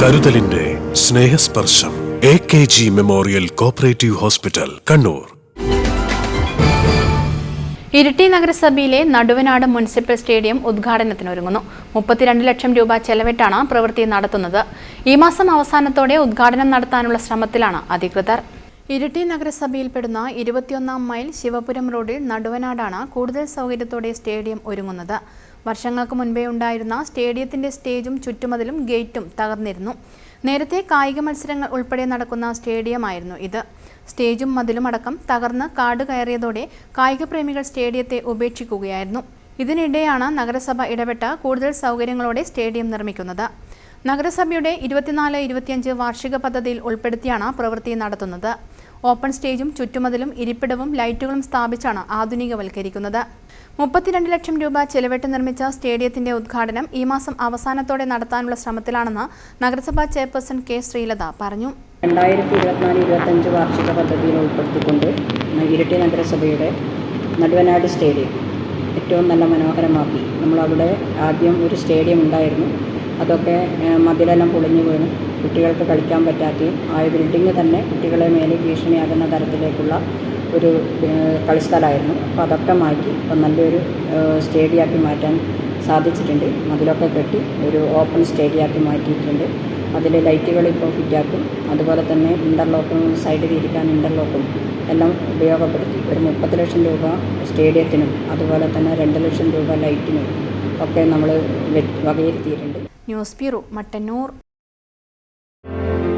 കരുതലിന്റെ Snehasparsham A K G memorial cooperative hospital Kannur. Iritty നഗരസഭയിലെ Naduvanad municipal stadium ഉദ്ഘാടനത്തിനൊരുങ്ങുന്നു. മുപ്പത്തിരണ്ട് ലക്ഷം രൂപ ചെലവിട്ടാണ് പ്രവൃത്തി നടത്തുന്നത്. ഈ മാസം അവസാനത്തോടെ ഉദ്ഘാടനം നടത്താനുള്ള ശ്രമത്തിലാണ് അധികൃതർ. ഇരിട്ടി നഗരസഭയിൽപ്പെടുന്ന ഇരുപത്തിയൊന്നാം മൈൽ ശിവപുരം റോഡിൽ നടുവനാടാണ് കൂടുതൽ സൗകര്യത്തോടെ സ്റ്റേഡിയം ഒരുങ്ങുന്നത്. വർഷങ്ങൾക്ക് മുൻപേ ഉണ്ടായിരുന്ന സ്റ്റേഡിയത്തിന്റെ സ്റ്റേജും ചുറ്റുമതിലും ഗേറ്റും തകർന്നിരുന്നു. നേരത്തെ കായിക മത്സരങ്ങൾ ഉൾപ്പെടെ നടക്കുന്ന സ്റ്റേഡിയമായിരുന്നു ഇത്. സ്റ്റേജും മതിലും അടക്കം തകർന്ന് കാട് കയറിയതോടെ കായിക പ്രേമികൾ സ്റ്റേഡിയത്തെ ഉപേക്ഷിക്കുകയായിരുന്നു. ഇതിനിടെയാണ് നഗരസഭ ഇടപെട്ട കൂടുതൽ സൗകര്യങ്ങളോടെ സ്റ്റേഡിയം നിർമ്മിക്കുന്നത്. നഗരസഭയുടെ ഇരുപത്തിനാല് ഇരുപത്തിയഞ്ച് വാർഷിക പദ്ധതിയിൽ ഉൾപ്പെടുത്തിയാണ് പ്രവൃത്തി നടത്തുന്നത്. ഓപ്പൺ സ്റ്റേജും ചുറ്റുമതിലും ഇരിപ്പിടവും ലൈറ്റുകളും സ്ഥാപിച്ചാണ് ആധുനികവൽക്കരിക്കുന്നത്. മുപ്പത്തിരണ്ട് ലക്ഷം രൂപ ചെലവിട്ട് നിർമ്മിച്ച സ്റ്റേഡിയത്തിന്റെ ഉദ്ഘാടനം ഈ മാസം അവസാനത്തോടെ നടത്താനുള്ള ശ്രമത്തിലാണെന്ന് നഗരസഭാ ചെയർപേഴ്സൺ കെ. ശ്രീലത പറഞ്ഞു. രണ്ടായിരത്തി ഇരുപത്തിനാല് ഇരുപത്തഞ്ച് വാർഷിക പദ്ധതിയിൽ ഉൾപ്പെടുത്തിക്കൊണ്ട് ഇരട്ടി നഗരസഭയുടെ നടുവനാട് സ്റ്റേഡിയം ഏറ്റവും നല്ല മനോഹരമാക്കി. നമ്മളവിടെ ആദ്യം ഒരു സ്റ്റേഡിയം ഉണ്ടായിരുന്നു. അതൊക്കെ മതിലെല്ലാം പൊളിഞ്ഞു വീണ്. കുട്ടികൾക്ക് കളിക്കാൻ പറ്റാത്തയും ആ ബിൽഡിംഗ് തന്നെ കുട്ടികളെ മേലെ ഭീഷണിയാകുന്ന തരത്തിലേക്കുള്ള ഒരു കളിസ്ഥലമായിരുന്നു. അപ്പോൾ അതൊക്കെ മാറ്റി ഇപ്പം നല്ലൊരു സ്റ്റേഡിയാക്കി മാറ്റാൻ സാധിച്ചിട്ടുണ്ട്. അതിലൊക്കെ കെട്ടി ഒരു ഓപ്പൺ സ്റ്റേഡിയമാക്കി മാറ്റിയിട്ടുണ്ട്. അതിൽ ലൈറ്റുകൾ ഇപ്പോൾ ഫിറ്റാക്കും അതുപോലെ തന്നെ ഇന്റർലോക്കും സൈഡിൽ ഇരിക്കാൻ ഇന്റർലോക്കും എല്ലാം ഉപയോഗപ്പെടുത്തി. ഒരു മുപ്പത് ലക്ഷം രൂപ സ്റ്റേഡിയത്തിനും അതുപോലെ തന്നെ രണ്ട് ലക്ഷം രൂപ ലൈറ്റിനും ഒക്കെ നമ്മൾ വകയിരുത്തിയിട്ടുണ്ട്. News bureau Mattannur.